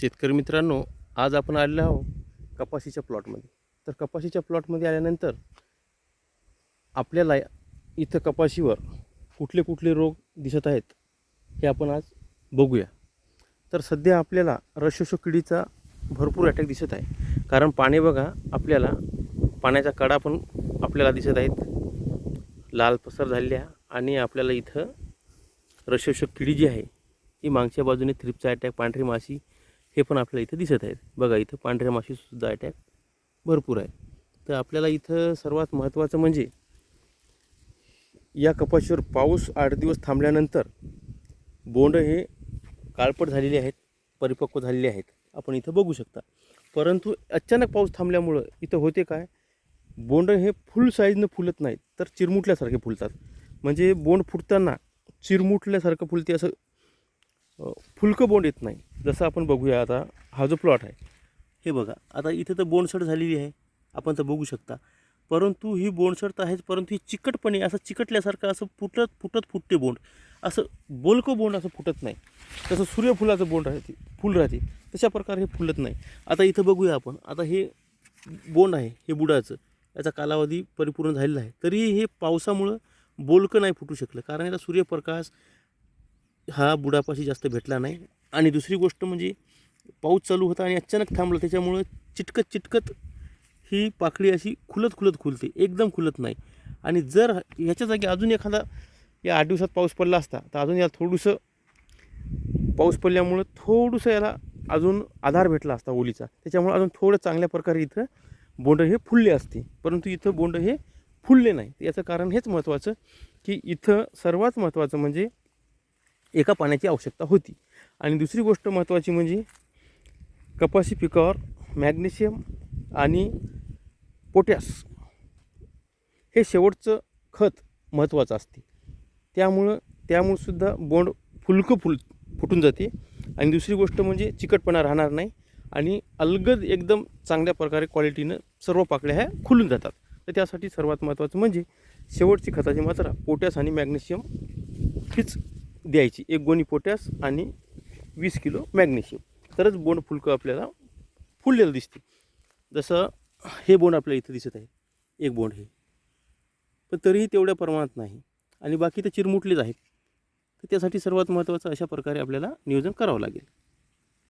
शेतकरी मित्रांनो आज आपण आलेलो आहोत कपाशीच्या प्लॉटमध्ये. तर कपाशीच्या प्लॉटमध्ये आल्यानंतर आपल्याला इथं कपाशीवर कुठले कुठले रोग दिसत आहेत हे आपण आज बघूया. तर सध्या आपल्याला रसशोषक किडीचा भरपूर अटॅक दिसत आहे. कारण पाणी बघा आपल्याला पाण्याचा कडा पण आपल्याला दिसत आहेत. लाल पसर झालेल्या आणि आपल्याला इथं रसशोषक किडी जी आहे ती मागच्या बाजूने थ्रिपचा अटॅक पांढरी माशी हे पण आपल्याला इथं दिसत आहेत. बघा इथं पांढऱ्या माशीसुद्धा अटॅक भरपूर आहे. तर आपल्याला इथं सर्वात महत्त्वाचं म्हणजे या कपाशीवर पाऊस आठ दिवस थांबल्यानंतर बोंड हे काळपट झालेले आहेत परिपक्व झालेले आहेत. आपण इथं बघू शकता. परंतु अचानक पाऊस थांबल्यामुळं इथं होते काय? बोंड हे फुल साईजनं फुलत नाहीत तर चिरमुटल्यासारखे फुलतात. म्हणजे बोंड फुटताना चिरमुटल्यासारखं फुलते असं फुलकं बोंड येत नाही. जसं आपण बघूया आता हा जो प्लॉट आहे. हे बघा आता इथे तर बोंडसड झालेली आहे. आपण तर बघू शकता. परंतु ही बोंडसड तर आहेच परंतु ही चिकटपणे असं चिकटल्यासारखं असं फुटत फुटत फुटते बोंड. असं बोलकं बोंड असं फुटत नाही. तसं सूर्यफुलाचं बोंड राहते फुल राहते. तशा प्रकारे हे फुलत नाही. आता इथं बघूया आपण. आता हे बोंड आहे हे बुडाचं. याचा कालावधी परिपूर्ण झालेला आहे. तरीही हे पावसामुळं बोलकं नाही फुटू शकलं. कारण याला सूर्यप्रकाश हा बुडापाशी जास्त भेटला नाही. आणि दुसरी गोष्ट म्हणजे पाऊस चालू होता आणि अचानक थांबलं त्याच्यामुळं चिटकत चिटकत ही पाकळी अशी खुलत खुलत खुलते एकदम खुलत नाही. आणि जर ह्याच्या जागी अजून एखादा या आठ दिवसात पाऊस पडला असता तर अजून याला थोडंसं पाऊस पडल्यामुळं थोडंसं याला अजून आधार भेटला असता ओलीचा. त्याच्यामुळे अजून थोडं चांगल्या प्रकारे इथं बोंड हे फुलले असते. परंतु इथं बोंड हे फुलले नाही. याचं कारण हेच महत्त्वाचं की इथं सर्वात महत्त्वाचं म्हणजे एका पाण्याची आवश्यकता होती. आणि दुसरी गोष्ट महत्त्वाची म्हणजे कपाशी पिकावर मॅग्नेशियम आणि पोटॅश हे शेवटचं खत महत्त्वाचं असते. त्यामुळं त्यामुळंसुद्धा बोंड फुलकं फुल फुटून जाते. आणि दुसरी गोष्ट म्हणजे चिकटपणा राहणार नाही आणि अलगद एकदम चांगल्या प्रकारे क्वालिटीनं सर्व पाकळ्या ह्या खुलून जातात. तर त्यासाठी सर्वात महत्त्वाचं म्हणजे शेवटची खताची मात्रा पोटॅश आणि मॅग्नेशियम हीच द्यायची. एक गोणी पोटॅस आणि वीस किलो मॅग्नेशियम. तरच बोंड फुलकं आपल्याला फुललेलं दिसते. जसं हे बोंड आपल्याला इथं दिसत आहे. एक बोंड हे. पण तरीही तेवढ्या प्रमाणात नाही. आणि बाकी तर चिरमुटलेच आहेत. तर त्यासाठी सर्वात महत्त्वाचं अशा प्रकारे आपल्याला नियोजन करावं लागेल.